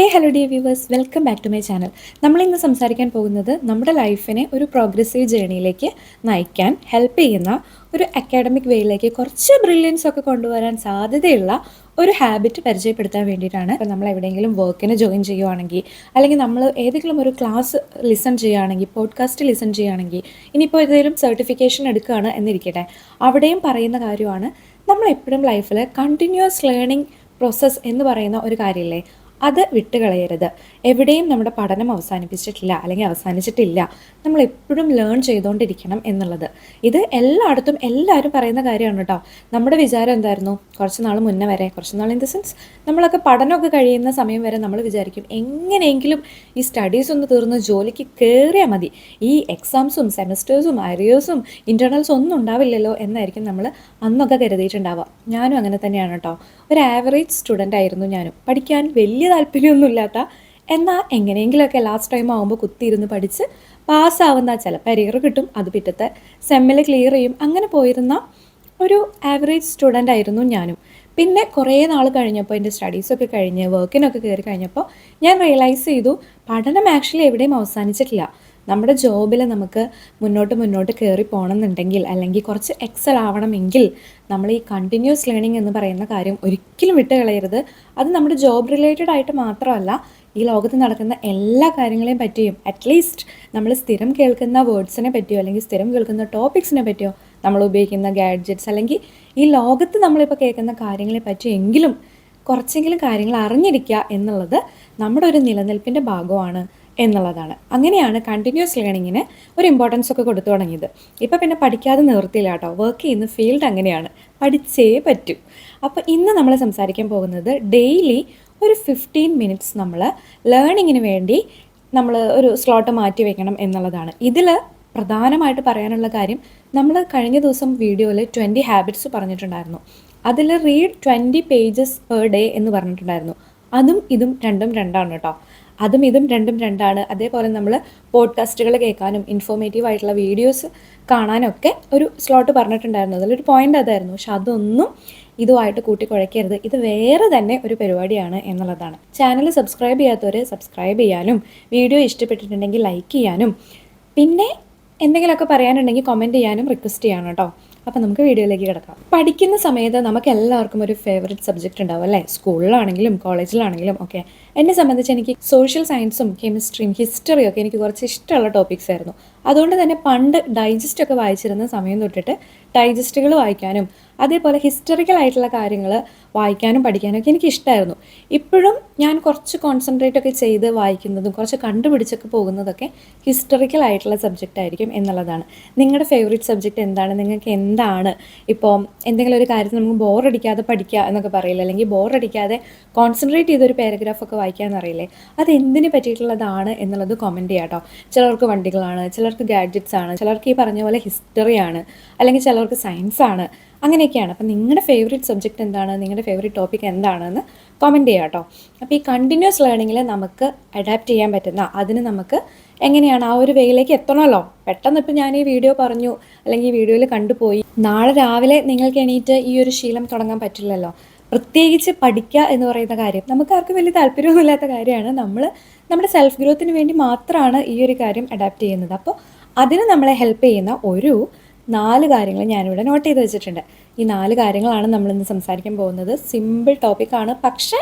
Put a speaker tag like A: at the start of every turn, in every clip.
A: Hey hello dear viewers welcome back to my channel നമ്മൾ ഇന്ന് സംസാരിക്കാൻ പോകുന്നത് നമ്മുടെ ലൈഫിനെ ഒരു പ്രോഗ്രസീവ് ജേണിയിലേക്ക് നയിക്കാൻ ഹെൽപ്പ് ചെയ്യുന്ന ഒരു അക്കാഡമിക് വേയിലേക്ക് കുറച്ച് ബ്രില്യൻസ് ഒക്കെ കൊണ്ടുവരാൻ സാധ്യതയുള്ള ഒരു ഹാബിറ്റ് പരിചയപ്പെടുത്താൻ വേണ്ടിയിട്ടാണ്. ഇപ്പോൾ നമ്മൾ എവിടെയെങ്കിലും വർക്കിന് ജോയിൻ ചെയ്യുവാണെങ്കിൽ അല്ലെങ്കിൽ നമ്മൾ ഏതെങ്കിലും ഒരു ക്ലാസ് ലിസൺ ചെയ്യുകയാണെങ്കിൽ പോഡ്കാസ്റ്റ് ലിസൺ ചെയ്യുകയാണെങ്കിൽ ഇനിയിപ്പോൾ ഏതെങ്കിലും സർട്ടിഫിക്കേഷൻ എടുക്കുകയാണ് എന്നിരിക്കട്ടെ. അവിടെയും പറയുന്ന കാര്യമാണ് നമ്മൾ എപ്പോഴും ലൈഫിൽ കണ്ടിന്യൂസ് ലേണിംഗ് പ്രോസസ്സ് എന്ന് പറയുന്ന ഒരു കാര്യമില്ലേ? അത് വിട്ടുകളയരുത്. എവിടെയും നമ്മുടെ പഠനം അവസാനിപ്പിച്ചിട്ടില്ല അല്ലെങ്കിൽ അവസാനിച്ചിട്ടില്ല. നമ്മൾ എപ്പോഴും ലേൺ ചെയ്തുകൊണ്ടിരിക്കണം എന്നുള്ളത്. ഇത് എല്ലായിടത്തും എല്ലാവരും പറയുന്ന കാര്യമാണ് കേട്ടോ നമ്മുടെ വിചാരം എന്തായിരുന്നു? കുറച്ച് നാൾ മുന്നേ വരെ കുറച്ച് നാൾ ഇൻ ദ സെൻസ് നമ്മളൊക്കെ പഠനമൊക്കെ കഴിയുന്ന സമയം വരെ നമ്മൾ വിചാരിക്കും എങ്ങനെയെങ്കിലും ഈ സ്റ്റഡീസ് ഒന്ന് തീർന്ന് ജോലിക്ക് കയറിയാൽ മതി. ഈ എക്സാംസും സെമസ്റ്റേഴ്സും അരിയേഴ്സും ഇന്റേർണൽസും ഒന്നും ഉണ്ടാവില്ലല്ലോ എന്നായിരിക്കും നമ്മൾ അന്നൊക്കെ കരുതിയിട്ടുണ്ടാവുക. ഞാനും അങ്ങനെ തന്നെയാണ് കേട്ടോ ഒരു ആവറേജ് സ്റ്റുഡന്റ് ആയിരുന്നു ഞാനും. പഠിക്കാൻ വലിയ താല്പര്യമൊന്നുമില്ലാത്ത എന്നാൽ എങ്ങനെയെങ്കിലുമൊക്കെ ലാസ്റ്റ് ടൈം ആകുമ്പോൾ കുത്തിയിരുന്ന് പഠിച്ച് പാസ്സാവുന്ന ചിലപ്പോൾ അരിയർ കിട്ടും. അത് പിറ്റത്തെ സെമ്മിൽ ക്ലിയർ ചെയ്യും. അങ്ങനെ പോയിരുന്ന ഒരു ആവറേജ് സ്റ്റുഡന്റ് ആയിരുന്നു ഞാനും. പിന്നെ കുറേ നാൾ കഴിഞ്ഞപ്പോൾ എന്റെ സ്റ്റഡീസൊക്കെ കഴിഞ്ഞ് വർക്കിനൊക്കെ കയറി കഴിഞ്ഞപ്പോൾ ഞാൻ റിയലൈസ് ചെയ്തു പഠനം ആക്ച്വലി എവിടെയും അവസാനിച്ചിട്ടില്ല. നമ്മുടെ ജോബിൽ നമുക്ക് മുന്നോട്ട് മുന്നോട്ട് കയറി പോകണമെന്നുണ്ടെങ്കിൽ അല്ലെങ്കിൽ കുറച്ച് എക്സൽ ആവണമെങ്കിൽ നമ്മൾ ഈ കണ്ടിന്യൂസ് ലേണിംഗ് എന്ന് പറയുന്ന കാര്യം ഒരിക്കലും വിട്ട് കളയരുത്. അത് നമ്മുടെ ജോബ് റിലേറ്റഡ് ആയിട്ട് മാത്രമല്ല ഈ ലോകത്ത് നടക്കുന്ന എല്ലാ കാര്യങ്ങളെയും പറ്റിയും അറ്റ്ലീസ്റ്റ് നമ്മൾ സ്ഥിരം കേൾക്കുന്ന വേർഡ്സിനെ പറ്റിയോ അല്ലെങ്കിൽ സ്ഥിരം കേൾക്കുന്ന ടോപ്പിക്സിനെ പറ്റിയോ നമ്മൾ ഉപയോഗിക്കുന്ന ഗാഡ്ജറ്റ്സ് അല്ലെങ്കിൽ ഈ ലോകത്ത് നമ്മളിപ്പോൾ കേൾക്കുന്ന കാര്യങ്ങളെ പറ്റിയെങ്കിലും കുറച്ചെങ്കിലും കാര്യങ്ങൾ അറിഞ്ഞിരിക്കുക എന്നുള്ളത് നമ്മുടെ ഒരു നിലനിൽപ്പിന്റെ ഭാഗമാണ്. എന്നുള്ളതാണ്. അങ്ങനെയാണ് കണ്ടിന്യൂസ് ലേണിങ്ങിന് ഒരു ഇമ്പോർട്ടൻസ് ഒക്കെ കൊടുത്തു തുടങ്ങിയത്. ഇപ്പം പിന്നെ പഠിക്കാതെ നിർത്തിയില്ല കേട്ടോ വർക്ക് ചെയ്യുന്ന ഫീൽഡ് അങ്ങനെയാണ്. പഠിച്ചേ പറ്റൂ. അപ്പോൾ ഇന്ന് നമ്മൾ സംസാരിക്കാൻ പോകുന്നത് ഡെയിലി ഒരു ഫിഫ്റ്റീൻ മിനിറ്റ്സ് നമ്മൾ ലേണിങ്ങിന് വേണ്ടി നമ്മൾ ഒരു സ്ലോട്ട് മാറ്റി വെക്കണം എന്നുള്ളതാണ്. ഇതിൽ പ്രധാനമായിട്ട് പറയാനുള്ള കാര്യം നമ്മൾ കഴിഞ്ഞ ദിവസം വീഡിയോയിൽ ട്വന്റി ഹാബിറ്റ്സ് പറഞ്ഞിട്ടുണ്ടായിരുന്നു. അതിൽ read twenty pages per day എന്ന് പറഞ്ഞിട്ടുണ്ടായിരുന്നു. അതും ഇതും രണ്ടും രണ്ടാണ് കേട്ടോ അതും ഇതും രണ്ടും രണ്ടാണ്. അതേപോലെ നമ്മൾ പോഡ്കാസ്റ്റുകൾ കേൾക്കാനും ഇൻഫോർമേറ്റീവ് ആയിട്ടുള്ള വീഡിയോസ് കാണാനൊക്കെ ഒരു സ്ലോട്ട് പറഞ്ഞിട്ടുണ്ടായിരുന്നു. അതിലൊരു പോയിന്റ് അതായിരുന്നു. പക്ഷെ അതൊന്നും ഇതുമായിട്ട് കൂട്ടിക്കുഴയ്ക്കരുത്. ഇത് വേറെ തന്നെ ഒരു പരിപാടിയാണ് എന്നുള്ളതാണ്. ചാനൽ സബ്സ്ക്രൈബ് ചെയ്യാത്തവർ സബ്സ്ക്രൈബ് ചെയ്യാനും വീഡിയോ ഇഷ്ടപ്പെട്ടിട്ടുണ്ടെങ്കിൽ ലൈക്ക് ചെയ്യാനും പിന്നെ എന്തെങ്കിലുമൊക്കെ പറയാനുണ്ടെങ്കിൽ കമന്റ് ചെയ്യാനും റിക്വസ്റ്റ് ചെയ്യണം കേട്ടോ. അപ്പോൾ നമുക്ക് വീഡിയോയിലേക്ക് കിടക്കാം. പഠിക്കുന്ന സമയത്ത് നമുക്ക് എല്ലാവർക്കും ഒരു ഫേവററ്റ് സബ്ജക്റ്റ് ഉണ്ടാവും അല്ലേ? സ്കൂളിലാണെങ്കിലും കോളേജിലാണെങ്കിലും ഒക്കെ. എന്നെ സംബന്ധിച്ച് എനിക്ക് സോഷ്യൽ സയൻസും കെമിസ്ട്രിയും ഹിസ്റ്ററിയും ഒക്കെ എനിക്ക് കുറച്ച് ഇഷ്ടമുള്ള ടോപ്പിക്സ് ആയിരുന്നു. അതുകൊണ്ട് തന്നെ പണ്ട് ഡൈജസ്റ്റ് ഒക്കെ വായിച്ചിരുന്ന സമയം തൊട്ടിട്ട് ഡൈജസ്റ്റുകൾ വായിക്കാനും അതേപോലെ ഹിസ്റ്ററിക്കൽ ആയിട്ടുള്ള കാര്യങ്ങൾ വായിക്കാനും പഠിക്കാനും ഒക്കെ എനിക്ക് ഇഷ്ടമായിരുന്നു ഇപ്പോഴും ഞാൻ കുറച്ച് കോൺസെൻട്രേറ്റ് ഒക്കെ ചെയ്ത് വായിക്കുന്നതും കുറച്ച് കണ്ടുപിടിച്ചൊക്കെ പോകുന്നതൊക്കെ ഹിസ്റ്ററിക്കൽ ആയിട്ടുള്ള സബ്ജക്റ്റ് ആയിരിക്കും എന്നുള്ളതാണ്. നിങ്ങളുടെ ഫേവറേറ്റ് സബ്ജക്റ്റ് എന്താണ്? നിങ്ങൾക്ക് എന്താണ്? ഇപ്പോൾ എന്തെങ്കിലും ഒരു കാര്യത്തിൽ നമുക്ക് ബോറടിക്കാതെ പഠിക്കുക എന്നൊക്കെ പറയില്ല? അല്ലെങ്കിൽ ബോറടിക്കാതെ കോൺസെൻട്രേറ്റ് ചെയ്തൊരു പാരഗ്രാഫൊക്കെ വായിക്കാൻ അറിയില്ലേ അത് എന്തിനെ പറ്റിയിട്ടുള്ളതാണ് എന്നുള്ളത് കമന്റ് ചെയ്യാം കേട്ടോ ചിലർക്ക് വണ്ടികളാണ് ചിലർക്ക് ഗാഡ്ജറ്റ്സ് ആണ് ചിലർക്ക് ഈ പറഞ്ഞ പോലെ ഹിസ്റ്ററി ആണ് അല്ലെങ്കിൽ ചിലർക്ക് സയൻസ് ആണ് അങ്ങനെയൊക്കെയാണ്. അപ്പം നിങ്ങളുടെ ഫേവറേറ്റ് സബ്ജക്റ്റ് എന്താണ് നിങ്ങളുടെ ഫേവറേറ്റ് ടോപ്പിക് എന്താണെന്ന് കമന്റ് ചെയ്യാം കേട്ടോ. അപ്പോൾ ഈ കണ്ടിന്യൂസ് ലേണിങ്ങിൽ നമുക്ക് അഡാപ്റ്റ് ചെയ്യാൻ പറ്റുന്ന അതിന് നമുക്ക് എങ്ങനെയാണ് ആ ഒരു വേയിലേക്ക് എത്തണമല്ലോ? പെട്ടെന്ന് ഇപ്പം ഞാൻ ഈ വീഡിയോ പറഞ്ഞു അല്ലെങ്കിൽ ഈ വീഡിയോയിൽ കണ്ടുപോയി. നാളെ രാവിലെ നിങ്ങൾക്ക് എണീറ്റ് ഈ ഒരു ശീലം തുടങ്ങാൻ പറ്റില്ലല്ലോ. പ്രത്യേകിച്ച് പഠിക്കുക എന്ന് പറയുന്ന കാര്യം. നമുക്ക് ആർക്കും വലിയ താല്പര്യമൊന്നുമില്ലാത്ത കാര്യമാണ്. നമ്മൾ നമ്മുടെ സെൽഫ് ഗ്രോത്തിന് വേണ്ടി മാത്രമാണ് ഈ ഒരു കാര്യം അഡാപ്റ്റ് ചെയ്യുന്നത്. അപ്പോൾ അതിന് നമ്മളെ ഹെൽപ്പ് ചെയ്യുന്ന ഒരു നാല് കാര്യങ്ങൾ ഞാനിവിടെ നോട്ട് ചെയ്ത് വെച്ചിട്ടുണ്ട്. ഈ നാല് കാര്യങ്ങളാണ് നമ്മളിന്ന് സംസാരിക്കാൻ പോകുന്നത്. സിമ്പിൾ ടോപ്പിക്കാണ് പക്ഷേ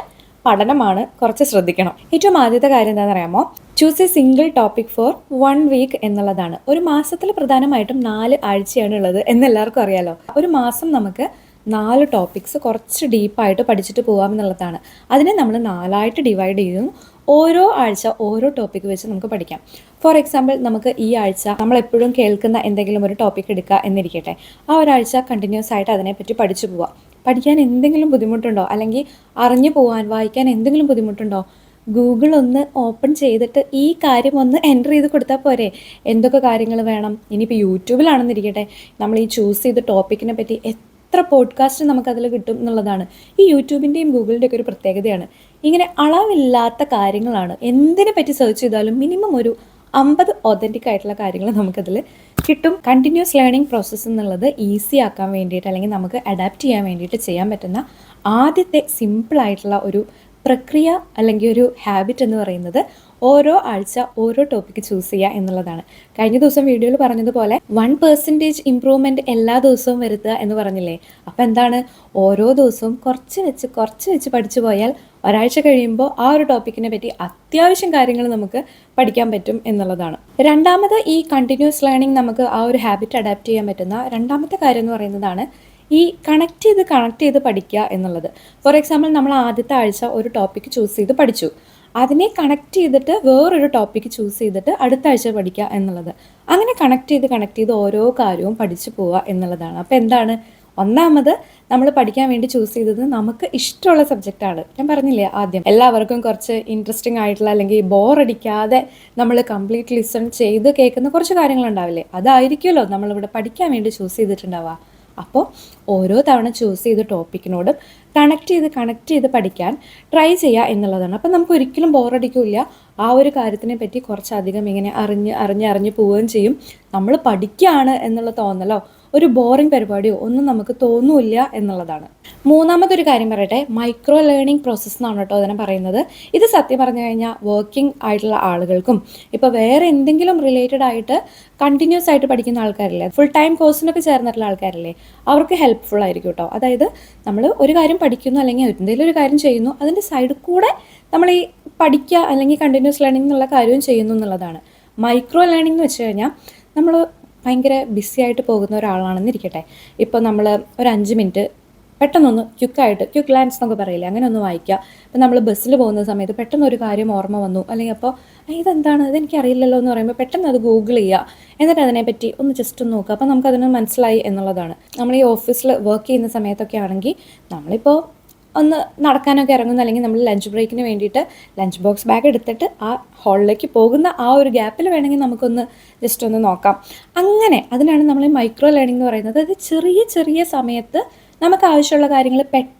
A: പഠനമാണ്. കുറച്ച് ശ്രദ്ധിക്കണം. ഏറ്റവും ആദ്യത്തെ കാര്യം എന്താണെന്ന് അറിയാമോ? Choose a single topic for one week എന്നുള്ളതാണ്. ഒരു മാസത്തിൽ പ്രധാനമായിട്ടും നാല് ആഴ്ചയാണ് ഉള്ളത് എന്ന് എല്ലാവർക്കും അറിയാലോ. ഒരു മാസം നമുക്ക് നാല് ടോപ്പിക്സ് കുറച്ച് ഡീപ്പായിട്ട് പഠിച്ചിട്ട് പോകാമെന്നുള്ളതാണ് അതിനെ നമ്മൾ നാലായിട്ട് ഡിവൈഡ് ചെയ്യും. ഓരോ ആഴ്ച ഓരോ ടോപ്പിക് വെച്ച് നമുക്ക് പഠിക്കാം. ഫോർ എക്സാമ്പിൾ നമുക്ക് ഈ ആഴ്ച നമ്മൾ എപ്പോഴും കേൾക്കുന്ന എന്തെങ്കിലും ഒരു ടോപ്പിക് എടുക്കുക എന്നിരിക്കട്ടെ. ആ ഒരാഴ്ച കണ്ടിന്യൂസ് ആയിട്ട് അതിനെപ്പറ്റി പഠിച്ചു പോവാം. പഠിക്കാൻ എന്തെങ്കിലും ബുദ്ധിമുട്ടുണ്ടോ? അല്ലെങ്കിൽ അറിഞ്ഞു പോകാൻ വായിക്കാൻ എന്തെങ്കിലും ബുദ്ധിമുട്ടുണ്ടോ? ഗൂഗിൾ ഒന്ന് ഓപ്പൺ ചെയ്തിട്ട് ഈ കാര്യം ഒന്ന് എന്റർ ചെയ്ത് കൊടുത്താൽ പോരെ. എന്തൊക്കെ കാര്യങ്ങൾ വേണം? ഇനിയിപ്പോൾ യൂട്യൂബിലാണെന്നിരിക്കട്ടെ നമ്മൾ ഈ ചൂസ് ചെയ്ത ടോപ്പിക്കിനെ പറ്റി എത്ര പോഡ്കാസ്റ്റ് നമുക്കതിൽ കിട്ടും എന്നുള്ളതാണ്. ഈ യൂട്യൂബിന്റെയും ഗൂഗിളിന്റെയൊക്കെ ഒരു പ്രത്യേകതയാണ്. ഇങ്ങനെ അളവില്ലാത്ത കാര്യങ്ങളാണ് എന്തിനെ പറ്റി സെർച്ച് ചെയ്താലും മിനിമം ഒരു അമ്പത് ഒതന്റിക് ആയിട്ടുള്ള കാര്യങ്ങൾ നമുക്കതിൽ കിട്ടും. കണ്ടിന്യൂസ് ലേണിംഗ് പ്രോസസ്സ് എന്നുള്ളത് ഈസി ആക്കാൻ വേണ്ടിയിട്ട് അല്ലെങ്കിൽ നമുക്ക് അഡാപ്റ്റ് ചെയ്യാൻ വേണ്ടിയിട്ട് ചെയ്യാൻ പറ്റുന്ന ആദ്യത്തെ സിമ്പിളായിട്ടുള്ള ഒരു പ്രക്രിയ അല്ലെങ്കിൽ ഒരു ഹാബിറ്റ് എന്ന് പറയുന്നത് ഓരോ ആഴ്ച ഓരോ ടോപ്പിക് ചൂസ് ചെയ്യുക എന്നുള്ളതാണ്. കഴിഞ്ഞ ദിവസം വീഡിയോയിൽ പറഞ്ഞതുപോലെ വൺ പെർസെന്റേജ് ഇമ്പ്രൂവ്മെന്റ് എല്ലാ ദിവസവും വരുത്തുക എന്ന് പറഞ്ഞില്ലേ? അപ്പോൾ എന്താണ്? ഓരോ ദിവസവും കുറച്ച് വെച്ച് കുറച്ച് വെച്ച് പഠിച്ചു പോയാൽ ഒരാഴ്ച കഴിയുമ്പോൾ ആ ഒരു ടോപ്പിക്കിനെ പറ്റി അത്യാവശ്യം കാര്യങ്ങൾ നമുക്ക് പഠിക്കാൻ പറ്റും എന്നുള്ളതാണ്. രണ്ടാമത് ഈ കണ്ടിന്യൂസ് ലേണിംഗ് നമുക്ക് ആ ഒരു ഹാബിറ്റ് അഡാപ്റ്റ് ചെയ്യാൻ പറ്റുന്ന രണ്ടാമത്തെ കാര്യം എന്ന് പറയുന്നതാണ് ഈ കണക്ട് ചെയ്ത് കണക്ട് ചെയ്ത് പഠിക്കുക എന്നുള്ളത്. ഫോർ എക്സാമ്പിൾ നമ്മൾ ആദ്യത്തെ ആഴ്ച ഒരു ടോപ്പിക് ചൂസ് ചെയ്ത് പഠിച്ചു. അതിനെ കണക്ട് ചെയ്തിട്ട് വേറൊരു ടോപ്പിക്ക് ചൂസ് ചെയ്തിട്ട് അടുത്ത ആഴ്ച പഠിക്കുക എന്നുള്ളത്. അങ്ങനെ കണക്ട് ചെയ്ത് കണക്ട് ചെയ്ത് ഓരോ കാര്യവും പഠിച്ചു പോവുക എന്നുള്ളതാണ്. അപ്പോൾ എന്താണ്? ഒന്നാമത് നമ്മൾ പഠിക്കാൻ വേണ്ടി ചൂസ് ചെയ്തത് നമുക്ക് ഇഷ്ടമുള്ള സബ്ജക്റ്റാണ് ഞാൻ പറഞ്ഞില്ലേ ആദ്യം. എല്ലാവർക്കും കുറച്ച് ഇൻട്രസ്റ്റിംഗ് ആയിട്ടുള്ള അല്ലെങ്കിൽ ബോറടിക്കാതെ നമ്മൾ കംപ്ലീറ്റ് ലിസൺ ചെയ്ത് കേൾക്കുന്ന കുറച്ച് കാര്യങ്ങളുണ്ടാവില്ലേ അതായിരിക്കുമല്ലോ നമ്മളിവിടെ പഠിക്കാൻ വേണ്ടി ചൂസ് ചെയ്തിട്ടുണ്ടാവുക. അപ്പോൾ ഓരോ തവണ ചൂസ് ചെയ്ത ടോപ്പിക്കിനോടും കണക്ട് ചെയ്ത് കണക്ട് ചെയ്ത് പഠിക്കാൻ ട്രൈ ചെയ്യുക എന്നുള്ളതാണ്. അപ്പം നമുക്ക് ഒരിക്കലും ബോറടിക്കില്ല ആ ഒരു കാര്യത്തിനെ പറ്റി കുറച്ചധികം ഇങ്ങനെ അറിഞ്ഞ് അറിഞ്ഞ് അറിഞ്ഞ് പോവുകയും ചെയ്യും. നമ്മൾ പഠിക്കുകയാണ് എന്നുള്ള തോന്നലോ ഒരു ബോറിംഗ് പരിപാടിയോ ഒന്നും നമുക്ക് തോന്നൂല്ല എന്നുള്ളതാണ്. മൂന്നാമത്തെ ഒരു കാര്യം പറയട്ടെ മൈക്രോ ലേണിംഗ് പ്രോസസ്സ് എന്നാണ് കേട്ടോ അതിനെ പറയുന്നത്. ഇത് സത്യം പറഞ്ഞു കഴിഞ്ഞാൽ വർക്കിംഗ് ആയിട്ടുള്ള ആളുകൾക്കും ഇപ്പോൾ വേറെ എന്തെങ്കിലും റിലേറ്റഡ് ആയിട്ട് കണ്ടിന്യൂസ് ആയിട്ട് പഠിക്കുന്ന ആൾക്കാരില്ലേ ഫുൾ ടൈം കോഴ്സിനൊക്കെ ചേർന്നിട്ടുള്ള ആൾക്കാരില്ലേ അവർക്ക് ഹെൽപ്ഫുൾ ആയിരിക്കും കേട്ടോ. അതായത് നമ്മൾ ഒരു കാര്യം പഠിക്കുന്നു അല്ലെങ്കിൽ എന്തെങ്കിലും ഒരു കാര്യം ചെയ്യുന്നു അതിന്റെ സൈഡിൽ കൂടെ നമ്മൾ ഈ പഠിക്കുക അല്ലെങ്കിൽ കണ്ടിന്യൂസ് ലേണിംഗ് എന്നുള്ള കാര്യവും ചെയ്യുന്നു എന്നുള്ളതാണ്. മൈക്രോ ലേണിംഗ് എന്ന് വെച്ച് കഴിഞ്ഞാൽ നമ്മൾ ഭയങ്കര ബിസി ആയിട്ട് പോകുന്ന ഒരാളാണെന്ന് ഇരിക്കട്ടെ ഇപ്പോൾ നമ്മൾ ഒരു അഞ്ച് മിനിറ്റ് പെട്ടെന്നൊന്ന് ക്യുക്കായിട്ട് ക്യുക്ക് ലാൻസ് എന്നൊക്കെ പറയില്ലേ അങ്ങനെ ഒന്ന് വായിക്കുക ഇപ്പം നമ്മൾ ബസ്സിൽ പോകുന്ന സമയത്ത് പെട്ടെന്ന് ഒരു കാര്യം ഓർമ്മ വന്നു. അല്ലെങ്കിൽ അപ്പോൾ ഇതെന്താണ്? ഇതെനിക്ക് അറിയില്ലല്ലോ എന്ന് പറയുമ്പോൾ പെട്ടെന്ന് അത് ഗൂഗിൾ ചെയ്യുക എന്നിട്ട് അതിനെപ്പറ്റി ഒന്ന് ജസ്റ്റ് ഒന്ന് നോക്കുക അപ്പോൾ നമുക്കതിന് മനസ്സിലായി എന്നുള്ളതാണ്. നമ്മൾ ഈ ഓഫീസിൽ വർക്ക് ചെയ്യുന്ന സമയത്തൊക്കെ ആണെങ്കിൽ നമ്മളിപ്പോൾ ഒന്ന് നടക്കാനൊക്കെ ഇറങ്ങുന്ന. അല്ലെങ്കിൽ നമ്മൾ ലഞ്ച് ബ്രേക്കിന് വേണ്ടിയിട്ട് ലഞ്ച് ബോക്സ് ബാഗ് എടുത്തിട്ട് ആ ഹാളിലേക്ക് പോകുന്ന ആ ഒരു ഗ്യാപ്പിൽ വേണമെങ്കിൽ നമുക്കൊന്ന് ജസ്റ്റ് ഒന്ന് നോക്കാം. അങ്ങനെ അതിനാണ് നമ്മൾ മൈക്രോ ലേണിംഗ് എന്ന് പറയുന്നത്. അത് ചെറിയ ചെറിയ സമയത്ത് നമുക്ക് ആവശ്യമുള്ള കാര്യങ്ങൾ പെട്ടെന്ന്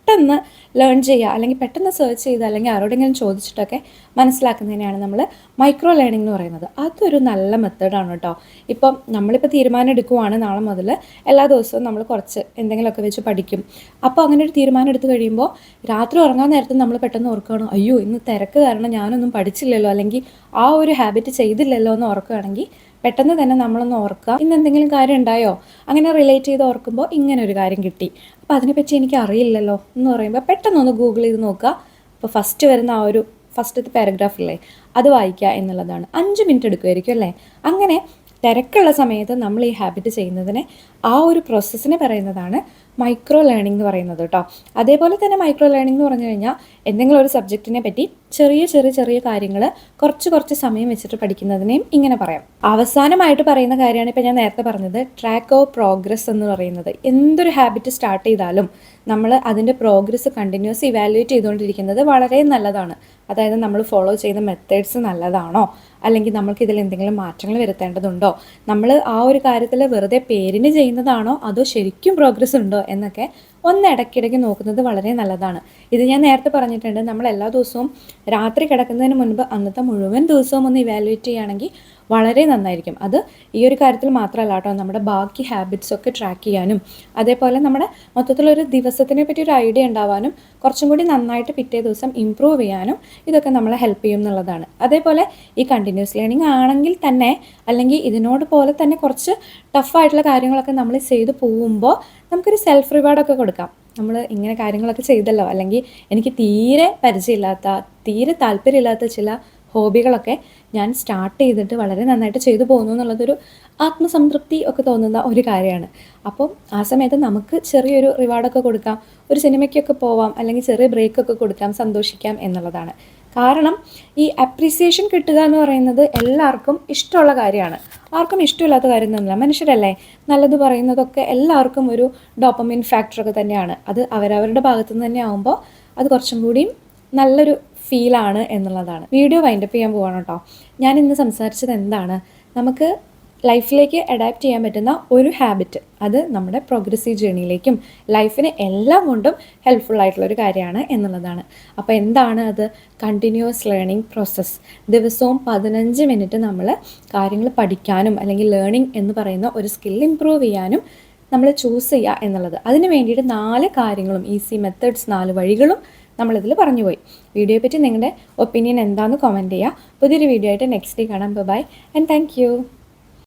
A: ലേൺ ചെയ്യുക അല്ലെങ്കിൽ പെട്ടെന്ന് സെർച്ച് ചെയ്ത് അല്ലെങ്കിൽ ആരോടെങ്കിലും ചോദിച്ചിട്ടൊക്കെ മനസ്സിലാക്കുന്നതിനെയാണ് നമ്മൾ മൈക്രോ ലേണിംഗ് എന്ന് പറയുന്നത്. അതൊരു നല്ല മെത്തേഡാണ് കേട്ടോ ഇപ്പം നമ്മളിപ്പോൾ തീരുമാനം എടുക്കുവാണ് നാളെ മുതൽ എല്ലാ ദിവസവും നമ്മൾ കുറച്ച് എന്തെങ്കിലുമൊക്കെ വെച്ച് പഠിക്കും. അപ്പോൾ അങ്ങനെ ഒരു തീരുമാനം എടുത്തു കഴിയുമ്പോൾ രാത്രി ഉറങ്ങാൻ നേരത്ത് നമ്മൾ പെട്ടെന്ന് ഓർക്കുകയാണ് അയ്യോ ഇന്ന് തിരക്ക് കാരണം ഞാനൊന്നും പഠിച്ചില്ലല്ലോ അല്ലെങ്കിൽ ആ ഒരു ഹാബിറ്റ് ചെയ്തില്ലല്ലോ എന്ന് ഓർക്കുകയാണെങ്കിൽ പെട്ടെന്ന് തന്നെ നമ്മളൊന്ന് ഓർക്കുക ഇന്ന് എന്തെങ്കിലും കാര്യം ഉണ്ടായോ? അങ്ങനെ റിലേറ്റ് ചെയ്ത് ഓർക്കുമ്പോൾ ഇങ്ങനെ ഒരു കാര്യം കിട്ടി. അപ്പോൾ അതിനെപ്പറ്റി എനിക്ക് അറിയില്ലല്ലോ. എന്ന് പറയുമ്പോൾ പെട്ടെന്നൊന്ന് ഗൂഗിൾ ചെയ്ത് നോക്കുക. അപ്പോൾ ഫസ്റ്റ് വരുന്ന ആ ഒരു ഫസ്റ്റത്തെ പാരഗ്രാഫില്ലേ അത് വായിക്കുക എന്നുള്ളതാണ്. അഞ്ച് മിനിറ്റ് എടുക്കുമായിരിക്കും അല്ലേ? അങ്ങനെ തിരക്കുള്ള സമയത്ത് നമ്മൾ ഈ ഹാബിറ്റ് ചെയ്യുന്നതിനെ ആ ഒരു പ്രോസസ്സിനെ പറയുന്നതാണ് മൈക്രോ ലേണിംഗ് എന്ന് പറയുന്നത് കേട്ടോ അതേപോലെ തന്നെ മൈക്രോ ലേണിംഗ് എന്ന് പറഞ്ഞു കഴിഞ്ഞാൽ എന്തെങ്കിലും ഒരു സബ്ജക്റ്റിനെ പറ്റി ചെറിയ ചെറിയ ചെറിയ കാര്യങ്ങൾ കുറച്ച് കുറച്ച് സമയം വെച്ചിട്ട് പഠിക്കുന്നതിനെയും ഇങ്ങനെ പറയാം. അവസാനമായിട്ട് പറയുന്ന കാര്യമാണ് ഇപ്പോൾ ഞാൻ നേരത്തെ പറഞ്ഞത് ട്രാക്ക് ഓഫ് പ്രോഗ്രസ് എന്ന് പറയുന്നത്. എന്തൊരു ഹാബിറ്റ് സ്റ്റാർട്ട് ചെയ്താലും നമ്മൾ അതിന്റെ പ്രോഗ്രസ് കണ്ടിന്യൂസ് ഇവാലുവേറ്റ് ചെയ്തുകൊണ്ടിരിക്കുന്നത് വളരെ നല്ലതാണ്. അതായത് നമ്മൾ ഫോളോ ചെയ്യുന്ന മെത്തേഡ്സ് നല്ലതാണോ? അല്ലെങ്കിൽ നമുക്ക് ഇതിൽ എന്തെങ്കിലും മാറ്റങ്ങൾ വരുത്തേണ്ടതുണ്ടോ? നമ്മൾ ആ ഒരു കാര്യത്തിൽ വെറുതെ പേരിന് ചെയ്യുന്നതാണോ? അതോ ശരിക്കും പ്രോഗ്രസ് ഉണ്ടോ? എന്നൊക്കെ ഒന്ന് ഇടയ്ക്കിടയ്ക്ക് നോക്കുന്നത് വളരെ നല്ലതാണ്. ഇത് ഞാൻ നേരത്തെ പറഞ്ഞിട്ടുണ്ട് നമ്മൾ എല്ലാ ദിവസവും രാത്രി കിടക്കുന്നതിന് മുൻപ് അന്നത്തെ മുഴുവൻ ദിവസവും ഒന്ന് ഇവാലുവേറ്റ് ചെയ്യുകയാണെങ്കിൽ വളരെ നന്നായിരിക്കും. അത് ഈ ഒരു കാര്യത്തിൽ മാത്രമല്ല കേട്ടോ നമ്മുടെ ബാക്കി ഹാബിറ്റ്സ് ഒക്കെ ട്രാക്ക് ചെയ്യാനും അതേപോലെ നമ്മുടെ മൊത്തത്തിലൊരു ദിവസത്തിനെ പറ്റി ഒരു ഐഡിയ ഉണ്ടാവാനും കുറച്ചും കൂടി നന്നായിട്ട് പിറ്റേ ദിവസം ഇമ്പ്രൂവ് ചെയ്യാനും ഇതൊക്കെ നമ്മളെ ഹെൽപ്പ് ചെയ്യും എന്നുള്ളതാണ്. അതേപോലെ ഈ കണ്ടിന്യൂസ് ലേണിംഗ് ആണെങ്കിൽ തന്നെ അല്ലെങ്കിൽ ഇതിനോട് പോലെ തന്നെ കുറച്ച് ടഫായിട്ടുള്ള കാര്യങ്ങളൊക്കെ നമ്മൾ ചെയ്തു പോകുമ്പോൾ നമുക്കൊരു സെൽഫ് റിവാർഡൊക്കെ കൊടുക്കാം. നമ്മൾ ഇങ്ങനെ കാര്യങ്ങളൊക്കെ ചെയ്തല്ലോ. അല്ലെങ്കിൽ എനിക്ക് തീരെ പരിചയമില്ലാത്ത തീരെ താല്പര്യമില്ലാത്ത ചില ഹോബികളൊക്കെ ഞാൻ സ്റ്റാർട്ട് ചെയ്തിട്ട് വളരെ നന്നായിട്ട് ചെയ്തു പോകുന്നു എന്നുള്ളതൊരു ആത്മസംതൃപ്തി ഒക്കെ തോന്നുന്ന ഒരു കാര്യമാണ്. അപ്പം ആ സമയത്ത് നമുക്ക് ചെറിയൊരു റിവാർഡൊക്കെ കൊടുക്കാം. ഒരു സിനിമയ്ക്കൊക്കെ പോവാം. അല്ലെങ്കിൽ ചെറിയ ബ്രേക്കൊക്കെ കൊടുക്കാം. സന്തോഷിക്കാം എന്നുള്ളതാണ്. കാരണം ഈ അപ്രീസിയേഷൻ കിട്ടുക എന്ന് പറയുന്നത് എല്ലാവർക്കും ഇഷ്ടമുള്ള കാര്യമാണ്. ആർക്കും ഇഷ്ടമില്ലാത്ത കാര്യം തന്നെയല്ല മനുഷ്യരല്ലേ? നല്ലത് പറയുന്നതൊക്കെ എല്ലാവർക്കും ഒരു ഡോപ്പമിൻ ഫാക്ടറൊക്കെ തന്നെയാണ്. അത് അവരവരുടെ ഭാഗത്തു നിന്ന് തന്നെ ആകുമ്പോൾ അത് കുറച്ചും കൂടിയും നല്ലൊരു ഫീലാണ് എന്നുള്ളതാണ്. വീഡിയോ വൈൻഡപ്പ് ചെയ്യാൻ പോവാണ് കേട്ടോ. ഞാൻ ഇന്ന് സംസാരിച്ചത് എന്താണ്? നമുക്ക് ലൈഫിലേക്ക് അഡാപ്റ്റ് ചെയ്യാൻ പറ്റുന്ന ഒരു ഹാബിറ്റ്. അത് നമ്മുടെ പ്രോഗ്രസീവ് ജേണിയിലേക്കും ലൈഫിന് എല്ലാം കൊണ്ടും ഹെൽപ്ഫുൾ ആയിട്ടുള്ള ഒരു കാര്യമാണ് എന്നുള്ളതാണ്. അപ്പോൾ എന്താണ് അത്? കണ്ടിന്യൂസ് ലേണിംഗ് പ്രോസസ്സ് ദിവസവും പതിനഞ്ച് മിനിറ്റ് നമ്മൾ കാര്യങ്ങൾ പഠിക്കാനും അല്ലെങ്കിൽ ലേണിംഗ് എന്ന് പറയുന്ന ഒരു സ്കിൽ ഇമ്പ്രൂവ് ചെയ്യാനും നമ്മൾ ചൂസ് ചെയ്യുക എന്നുള്ളത്. അതിന് വേണ്ടിയിട്ട് നാല് കാര്യങ്ങളും ഈസി മെത്തേഡ്സ് നാല് വഴികളും നമ്മളിതിൽ പറഞ്ഞു പോയി വീഡിയോയെ പറ്റി നിങ്ങളുടെ ഒപ്പീനിയൻ എന്താണെന്ന് കമന്റ് ചെയ്യുക പുതിയൊരു വീഡിയോ ആയിട്ട് നെക്സ്റ്റ് ഡേ കാണാം. Bye and thank